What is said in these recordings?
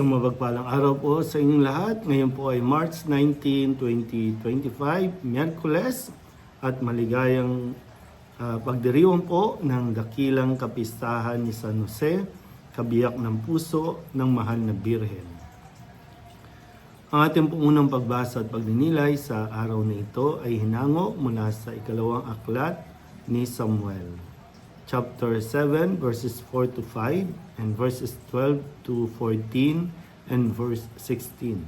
Isang mabagpalang araw po sa inyong lahat. Ngayon po ay March 19, 2025, Miyerkules at maligayang ah, pagdiriwang po ng dakilang kapistahan ni San Jose, kabiyak ng puso ng mahal na Birhen. Ang ating unang pagbasa at pagninilay sa araw na ito ay hinango mula sa ikalawang aklat ni Samuel. Chapter 7 verses 4 to 5 and verses 12 to 14 and verse 16.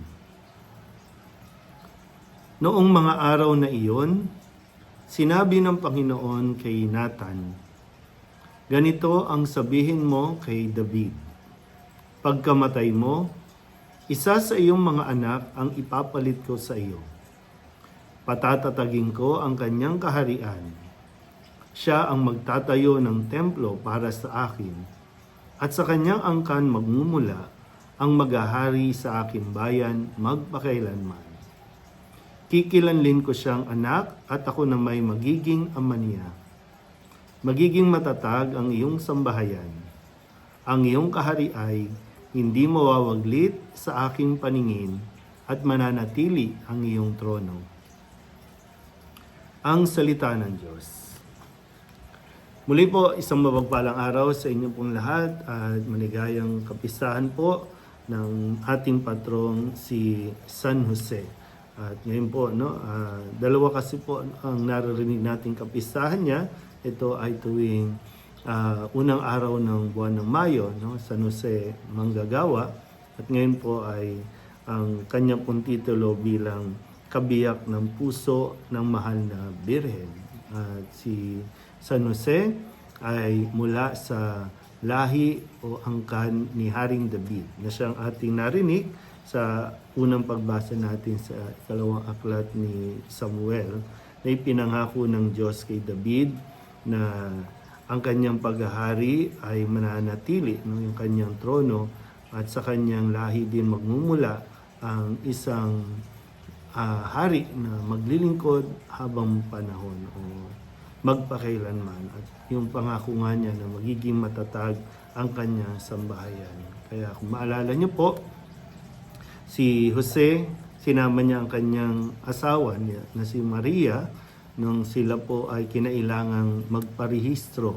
Noong mga araw na iyon, sinabi ng Panginoon kay Nathan, Ganito ang sabihin mo kay David, Pagkamatay mo, isa sa iyong mga anak ang ipapalit ko sa iyo. Patatatagin ko ang kanyang kaharian. Siya ang magtatayo ng templo para sa akin, at sa kanyang angkan magmumula ang maghahari sa aking bayan magpakailanman. Kikilanlin ko siyang anak at ako na may magiging ama niya. Magiging matatag ang iyong sambahayan. Ang iyong kahari ay hindi mawawaglit sa aking paningin at mananatili ang iyong trono. Ang salita ng Diyos. Muli po, isang mabagpalang araw sa inyo pong lahat at maligayang kapistahan po ng ating patrong si San Jose. At ngayon po, no, ah, dalawa kasi po ang naririnig nating kapistahan niya. Ito ay tuwing ah, unang araw ng buwan ng Mayo, no, San Jose Manggagawa. At ngayon po ay ang kanyang pong titulo bilang kabiyak ng puso ng mahal na Birhen. At si San Jose ay mula sa lahi o angkan ni Haring David na siyang ating narinig sa unang pagbasa natin sa ikalawang aklat ni Samuel na ipinangako ng Diyos kay David na ang kanyang paghahari ay mananatili no, yung kanyang trono at sa kanyang lahi din magmumula ang isang ah, hari na maglilingkod habang panahon. O magpakailanman at yung pangako nga niya na magiging matatag ang kanyang sambahayan. Kaya kung maalala niyo po, si Jose, sinama niya ang kanyang asawa niya na si Maria nung sila po ay kinailangang magparehistro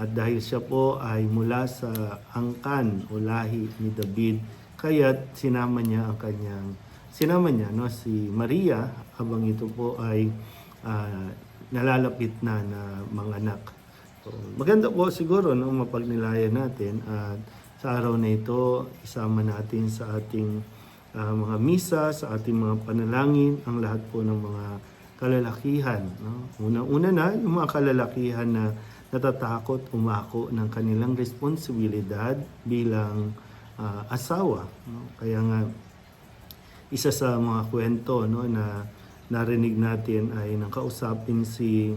at dahil siya po ay mula sa angkan o lahi ni David, kaya sinama niya ang kanyang sinama niya no si Maria habang ito po ay ah, nalalapit na na mga anak. So, maganda po siguro no mapagnilayan natin at sa araw na ito isama natin sa ating ah, mga misa, sa ating mga panalangin ang lahat po ng mga kalalakihan. No? Unang-una na yung mga kalalakihan na natatakot umako ng kanilang responsibilidad bilang ah, asawa. No? Kaya nga isa sa mga kwento no na narinig natin ay nang kausapin si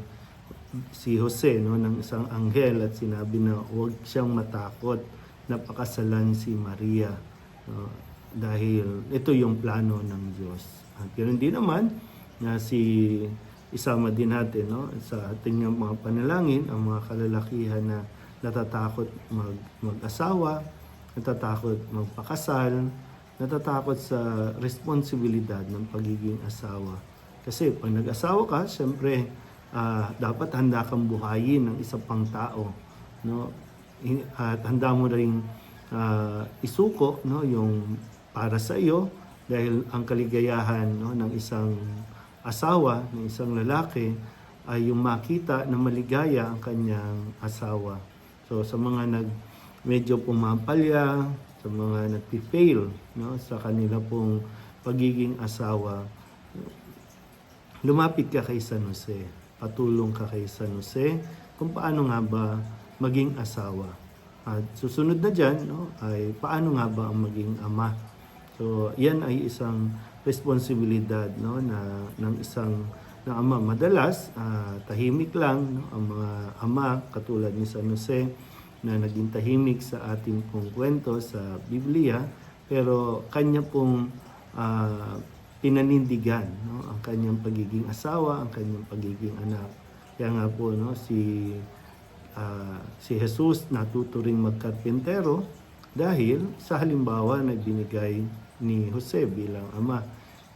si Jose no ng isang anghel at sinabi na huwag siyang matakot na pakasalan si Maria no, dahil ito yung plano ng Diyos. At ganoon din naman na si isama din natin no sa ating mga panalangin ang mga kalalakihan na natatakot mag mag-asawa, natatakot magpakasal, natatakot sa responsibilidad ng pagiging asawa. Kasi pag nag-asawa ka, siyempre ah, dapat handa kang buhayin ng isang pang tao, no? At handa mo ring ah, isuko, no, yung para sa iyo dahil ang kaligayahan no ng isang asawa, ng isang lalaki ay yung makita na maligaya ang kanyang asawa. So sa mga nag medyo pumapalya, sa mga nagpi-fail no sa kanila pong pagiging asawa, lumapit ka kay San Jose. Patulong ka kay San Jose kung paano nga ba maging asawa. At susunod na dyan, no, ay paano nga ba ang maging ama. So, yan ay isang responsibilidad no, na, ng isang na ama. Madalas, ah, tahimik lang no, ang mga ama katulad ni San Jose na naging tahimik sa ating pong kwento sa Biblia pero kanya pong ah, pinanindigan no ang kanyang pagiging asawa, ang kanyang pagiging anak. Kaya nga po no si ah, si Jesus natuto ring magkarpintero Dahil sa halimbawa na binigay ni Jose bilang ama,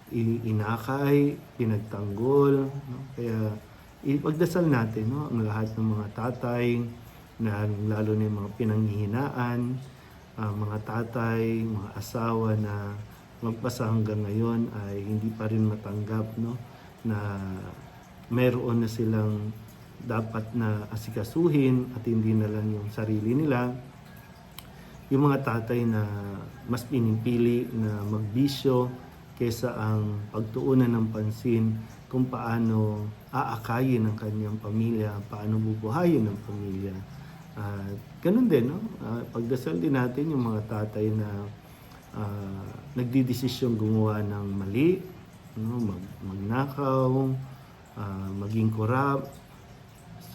inakay, pinagtanggol, no? kaya ipagdasal natin no? ang lahat ng mga tatay, na lalo na yung mga pinanghihinaan, ah, mga tatay, mga asawa na magpasa hanggang ngayon ay hindi pa rin matanggap no? na meron na silang dapat na asikasuhin at hindi na lang yung sarili nila. Yung mga tatay na mas pinipili na magbisyo kesa ang pagtuunan ng pansin kung paano aakayin ang kanyang pamilya, paano bubuhayin ang pamilya. At ganun din, no? Ah, pagdasal din natin yung mga tatay na nagdidesisyon gumawa ng mali, no? Mag, magnakaw, ah, maging korap,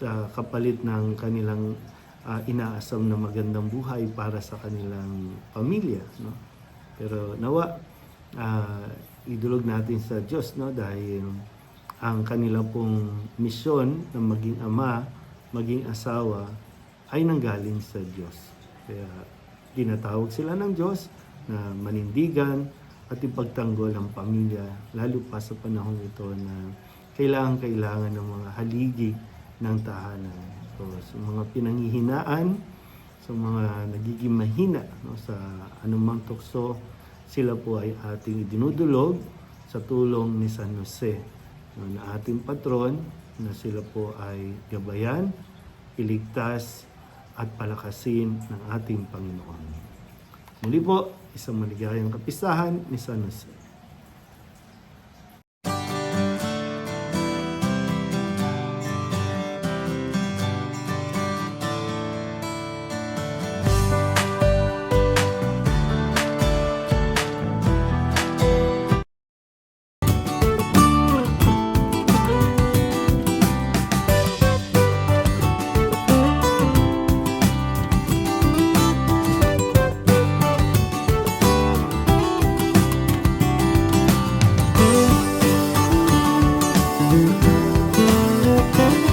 sa kapalit ng kanilang ah, inaasam na magandang buhay para sa kanilang pamilya no pero nawa ah, idulog natin sa Diyos no dahil ang kanila pong misyon na maging ama maging asawa ay nanggaling sa Diyos kaya tinatawag sila ng Diyos na manindigan at ipagtanggol ang pamilya lalo pa sa panahong ito na kailangan kailangan ng mga haligi ng tahanan. So, sa mga pinanghihinaan, sa mga nagiging mahina no, sa anumang tukso, sila po ay ating idinudulog sa tulong ni San Jose no, na ating patron na sila po ay gabayan, iligtas at palakasin ng ating Panginoon. Muli po, isang maligayang kapistahan ni San Jose.